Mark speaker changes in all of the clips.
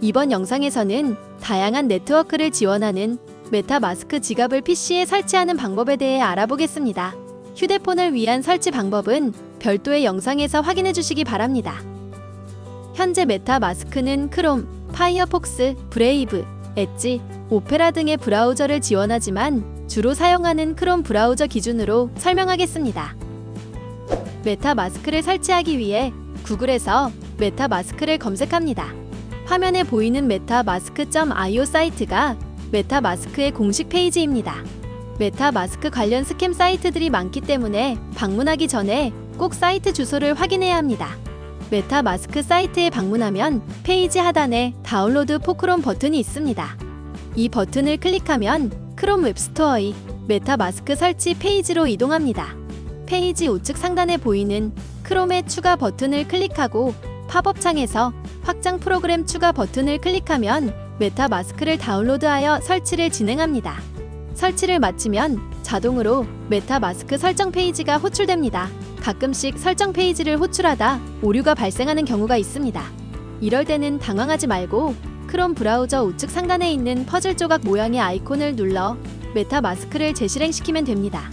Speaker 1: 이번 영상에서는 다양한 네트워크를 지원하는 메타마스크 지갑을 PC에 설치하는 방법에 대해 알아보겠습니다. 휴대폰을 위한 설치 방법은 별도의 영상에서 확인해 주시기 바랍니다. 현재 메타마스크는 크롬, 파이어폭스, 브레이브, 엣지, 오페라 등의 브라우저를 지원하지만 주로 사용하는 크롬 브라우저 기준으로 설명하겠습니다. 메타마스크를 설치하기 위해 구글에서 메타마스크를 검색합니다. 화면에 보이는 메타마스크.io 사이트가 메타마스크의 공식 페이지입니다. 메타마스크 관련 스캠 사이트들이 많기 때문에 방문하기 전에 꼭 사이트 주소를 확인해야 합니다. 메타마스크 사이트에 방문하면 페이지 하단에 다운로드 포크롬 버튼이 있습니다. 이 버튼을 클릭하면 크롬 웹스토어의 메타마스크 설치 페이지로 이동합니다. 페이지 우측 상단에 보이는 크롬의 추가 버튼을 클릭하고 팝업 창에서 확장 프로그램 추가 버튼을 클릭하면 메타 마스크를 다운로드하여 설치를 진행합니다. 설치를 마치면 자동으로 메타 마스크 설정 페이지가 호출됩니다. 가끔씩 설정 페이지를 호출하다 오류가 발생하는 경우가 있습니다. 이럴 때는 당황하지 말고 크롬 브라우저 우측 상단에 있는 퍼즐 조각 모양의 아이콘을 눌러 메타 마스크를 재실행시키면 됩니다.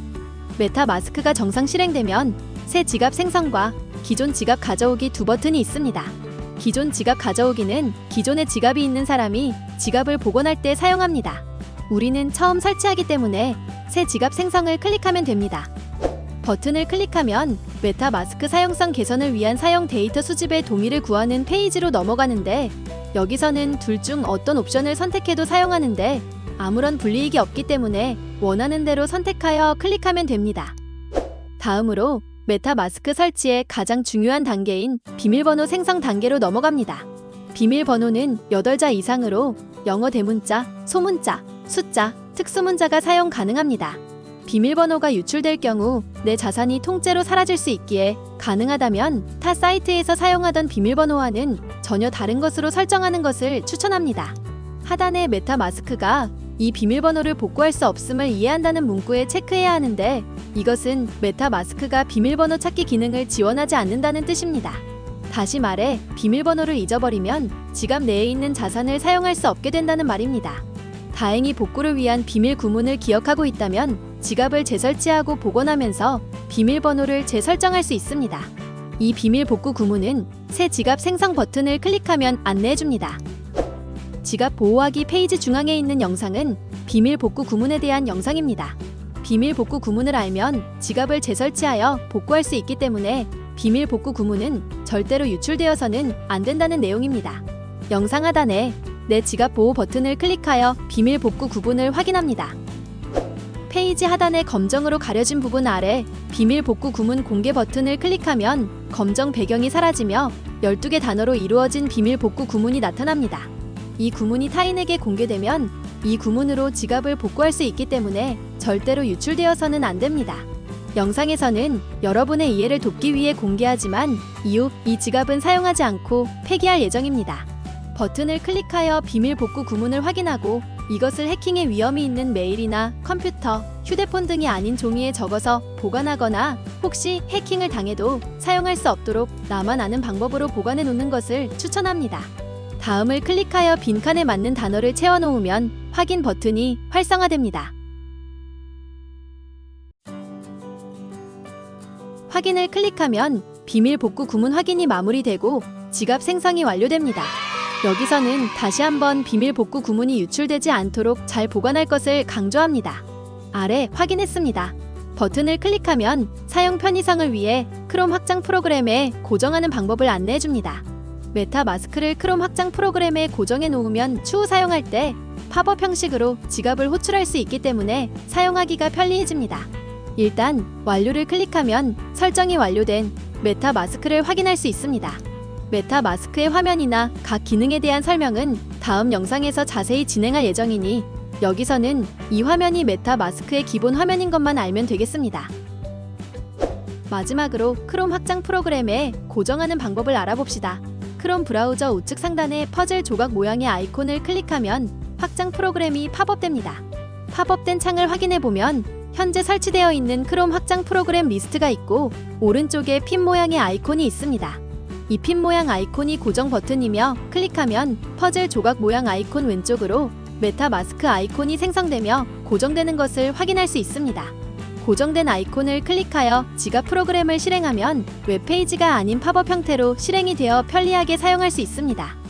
Speaker 1: 메타 마스크가 정상 실행되면 새 지갑 생성과 기존 지갑 가져오기 두 버튼이 있습니다. 기존 지갑 가져오기는 기존의 지갑이 있는 사람이 지갑을 복원할 때 사용합니다. 우리는 처음 설치하기 때문에 새 지갑 생성을 클릭하면 됩니다. 버튼을 클릭하면 메타 마스크 사용성 개선을 위한 사용 데이터 수집의 동의를 구하는 페이지로 넘어가는데 여기서는 둘 중 어떤 옵션을 선택해도 사용하는데 아무런 불이익이 없기 때문에 원하는 대로 선택하여 클릭하면 됩니다. 다음으로 메타 마스크 설치의 가장 중요한 단계인 비밀번호 생성 단계로 넘어갑니다. 비밀번호는 8자 이상으로 영어 대문자, 소문자, 숫자, 특수문자가 사용 가능합니다. 비밀번호가 유출될 경우 내 자산이 통째로 사라질 수 있기에 가능하다면 타 사이트에서 사용하던 비밀번호와는 전혀 다른 것으로 설정하는 것을 추천합니다. 하단의 메타마스크가 이 비밀번호를 복구할 수 없음을 이해한다는 문구에 체크해야 하는데 이것은 메타 마스크가 비밀번호 찾기 기능을 지원하지 않는다는 뜻입니다. 다시 말해 비밀번호를 잊어버리면 지갑 내에 있는 자산을 사용할 수 없게 된다는 말입니다. 다행히 복구를 위한 비밀 구문을 기억하고 있다면 지갑을 재설치하고 복원하면서 비밀번호를 재설정할 수 있습니다. 이 비밀 복구 구문은 새 지갑 생성 버튼을 클릭하면 안내해줍니다. 지갑 보호하기 페이지 중앙에 있는 영상은 비밀 복구 구문에 대한 영상입니다. 비밀 복구 구문을 알면 지갑을 재설치하여 복구할 수 있기 때문에 비밀 복구 구문은 절대로 유출되어서는 안 된다는 내용입니다. 영상 하단에 내 지갑 보호 버튼을 클릭하여 비밀 복구 구분을 확인합니다. 페이지 하단의 검정으로 가려진 부분 아래 비밀 복구 구문 공개 버튼을 클릭하면 검정 배경이 사라지며 12개 단어로 이루어진 비밀 복구 구문이 나타납니다. 이 구문이 타인에게 공개되면 이 구문으로 지갑을 복구할 수 있기 때문에 절대로 유출되어서는 안 됩니다. 영상에서는 여러분의 이해를 돕기 위해 공개하지만 이후 이 지갑은 사용하지 않고 폐기할 예정입니다. 버튼을 클릭하여 비밀 복구 구문을 확인하고 이것을 해킹의 위험이 있는 메일이나 컴퓨터, 휴대폰 등이 아닌 종이에 적어서 보관하거나 혹시 해킹을 당해도 사용할 수 없도록 나만 아는 방법으로 보관해 놓는 것을 추천합니다. 다음을 클릭하여 빈칸에 맞는 단어를 채워 놓으면 확인 버튼이 활성화됩니다. 확인을 클릭하면 비밀 복구 구문 확인이 마무리되고 지갑 생성이 완료됩니다. 여기서는 다시 한번 비밀 복구 구문이 유출되지 않도록 잘 보관할 것을 강조합니다. 아래 확인했습니다. 버튼을 클릭하면 사용 편의성을 위해 크롬 확장 프로그램에 고정하는 방법을 안내해 줍니다. 메타 마스크를 크롬 확장 프로그램에 고정해 놓으면 추후 사용할 때 팝업 형식으로 지갑을 호출할 수 있기 때문에 사용하기가 편리해집니다. 일단 완료를 클릭하면 설정이 완료된 메타 마스크를 확인할 수 있습니다. 메타 마스크의 화면이나 각 기능에 대한 설명은 다음 영상에서 자세히 진행할 예정이니 여기서는 이 화면이 메타 마스크의 기본 화면인 것만 알면 되겠습니다. 마지막으로 크롬 확장 프로그램에 고정하는 방법을 알아봅시다. 크롬 브라우저 우측 상단에 퍼즐 조각 모양의 아이콘을 클릭하면 확장 프로그램이 팝업됩니다. 팝업된 창을 확인해 보면 현재 설치되어 있는 크롬 확장 프로그램 리스트가 있고 오른쪽에 핀 모양의 아이콘이 있습니다. 이 핀 모양 아이콘이 고정 버튼이며 클릭하면 퍼즐 조각 모양 아이콘 왼쪽으로 메타 마스크 아이콘이 생성되며 고정되는 것을 확인할 수 있습니다. 고정된 아이콘을 클릭하여 지갑 프로그램을 실행하면 웹페이지가 아닌 팝업 형태로 실행이 되어 편리하게 사용할 수 있습니다.